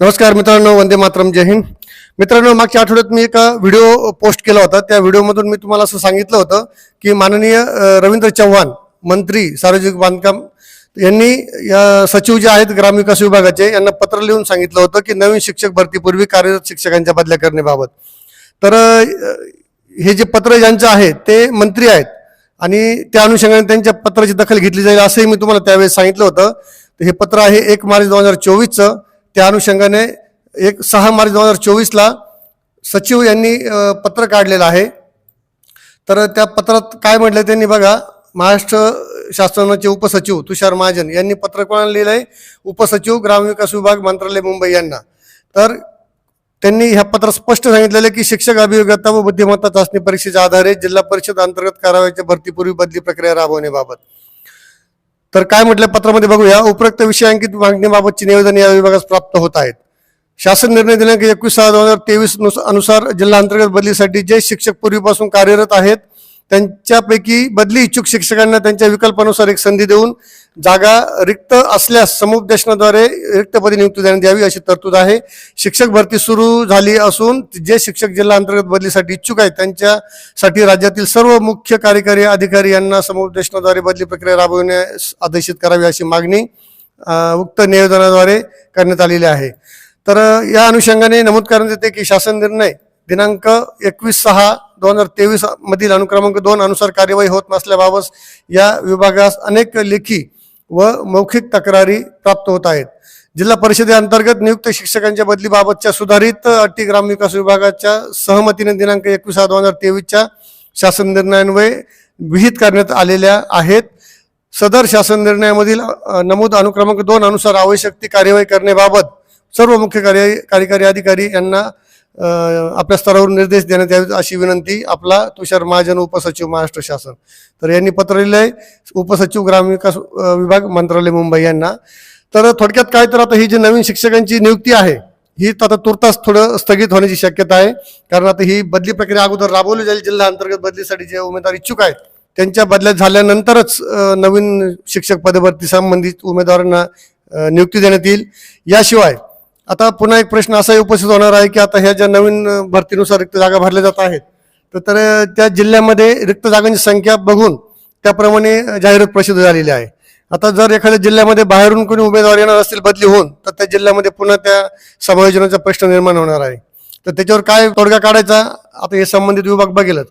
नमस्कार मित्रांनो वंदे मातरम जय हिंद. मित्रांनो मागच्या आठवड्यात मी एका व्हिडिओ पोस्ट केला होता. त्या व्हिडिओमधून मी तुम्हाला असं सांगितलं होतं की माननीय रवींद्र चव्हाण मंत्री सार्वजनिक बांधकाम यांनी या सचिव जे आहेत ग्रामविकास विभागाचे यांना पत्र लिहून सांगितलं होतं की नवीन शिक्षक भरतीपूर्वी कार्यरत शिक्षकांच्या बदल्या करण्याबाबत तर हे जे पत्र ज्यांचं आहे ते मंत्री आहेत. आणि त्या अनुषंगाने त्यांच्या पत्राची दखल घेतली जाईल असंही मी तुम्हाला त्यावेळेस सांगितलं होतं. तर हे पत्र आहे एक मार्च दोन हजार चोवीसचं. त्या अनुषंगाने एक सहा मार्च दोन हजार चोवीसला सचिव यांनी पत्र काढलेलं आहे. तर त्या पत्रात काय म्हटलं त्यांनी बघा महाराष्ट्र शासनाचे उपसचिव तुषार महाजन यांनी पत्र कोणाला लिहिलं आहे उपसचिव ग्रामविकास विभाग मंत्रालय मुंबई यांना. तर त्यांनी ह्या पत्रात स्पष्ट सांगितलेलं आहे की शिक्षक अभियोग्यता व बुद्धिमत्ता चाचणी परीक्षेच्या आधारे जिल्हा परिषद अंतर्गत करावयाच्या भरतीपूर्वी बदली प्रक्रिया राबवण्याबाबत. तर काय म्हटलं पत्रामध्ये बघूया. उपरोक्त विषयांकित मागणीबाबतची निवेदन या विभागास प्राप्त होत आहेत. शासन निर्णय दिनांक एकवीस सहा दोन हजार तेवीस अनुसार जिल्हा अंतर्गत बदलीसाठी जे शिक्षक पूर्वीपासून कार्यरत आहेत त्यांच्यापैकी बदली इच्छुक शिक्षकांना त्यांच्या विकल्पानुसार एक संधी देऊन जागा रिक्त असल्यास समुपदेशनाद्वारे रिक्तपदी नियुक्ती देण्यात यावी अशी तरतूद आहे. शिक्षक भरती सुरू झाली असून जे शिक्षक जिल्हा अंतर्गत बदलीसाठी इच्छुक आहेत त्यांच्यासाठी राज्यातील सर्व मुख्य कार्यकारी अधिकारी यांना समुपदेशनाद्वारे बदली प्रक्रिया राबविण्यास आदेशित करावी अशी मागणी उक्त निवेदनाद्वारे करण्यात आलेली आहे. तर या अनुषंगाने नमूद करण्यात येते की शासन निर्णय दिनांक एकवीस सहा दोन हजार तेवीस मधील अनुक्रमांक दोन अनुसार कार्यवाही होत नसल्याबाबत या विभागास अनेक लेखी व मौखिक तक्रारी प्राप्त होत आहेत. जिल्हा परिषदेअंतर्गत नियुक्त शिक्षकांच्या बदलीबाबतच्या सुधारित अटी ग्रामविकास विभागाच्या सहमतीने दिनांक एकवीस सहा दोन हजार तेवीसच्या शासन निर्णयान्वये विहित करण्यात आलेल्या आहेत. सदर शासन निर्णयामधील नमूद अनुक्रमांक दोन अनुसार आवश्यक ती कार्यवाही करण्याबाबत सर्व मुख्य कार्य कार्यकारी अधिकारी यांना आपल्या स्तरावर निर्देश देण्यात यावेत अशी विनंती आपला तुषार महाजन उपसचिव महाराष्ट्र शासन. तर यांनी पत्र लिहिलं आहे उपसचिव ग्रामविकास विभाग मंत्रालय मुंबई यांना. तर थोडक्यात काय तर आता ही जी नवीन शिक्षकांची नियुक्ती आहे ही आता तुर्तास थोडं स्थगित होण्याची शक्यता आहे. कारण आता ही बदली प्रक्रिया अगोदर राबवली जाईल जिल्हा अंतर्गत बदलीसाठी जे उमेदवार इच्छुक आहेत त्यांच्या बदल्या झाल्यानंतरच नवीन शिक्षक पदभरती संबंधित उमेदवारांना नियुक्ती देण्यात येईल. याशिवाय आता पुन्हा एक प्रश्न असाही उपस्थित होणार आहे की आता ह्या ज्या नवीन भरतीनुसार रिक्त जागा भरल्या जात आहेत तर तर त्या जिल्ह्यामध्ये रिक्त जागांची संख्या बघून त्याप्रमाणे जाहिरात प्रसिद्ध झालेली आहे. आता जर एखाद्या जिल्ह्यामध्ये बाहेरून कोणी उमेदवार येणार असतील बदली होऊन तर त्या जिल्ह्यामध्ये पुन्हा त्या समायोजनाचा प्रश्न निर्माण होणार आहे. तर त्याच्यावर काय तोडगा काढायचा आता हे संबंधित विभाग बघेलच.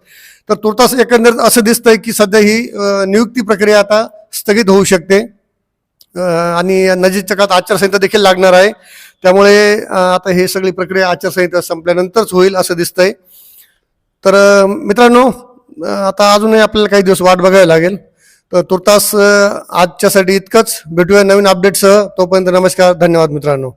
तर तुर्तास एकंदरीत असं दिसतंय की सध्या ही नियुक्ती प्रक्रिया आता स्थगित होऊ शकते. आणि नजीकच्या काळात आचारसंहिता देखील लागणार आहे. त्यामुळे आता हे सगळी प्रक्रिया आचारसंहिता संपल्यानंतरच होईल असं दिसतंय. तर मित्रांनो आता अजूनही आपल्याला काही दिवस वाट बघावी लागेल. तर तुर्तास आजच्यासाठी इतकंच. भेटूया नवीन अपडेटसह तोपर्यंत नमस्कार. धन्यवाद मित्रांनो.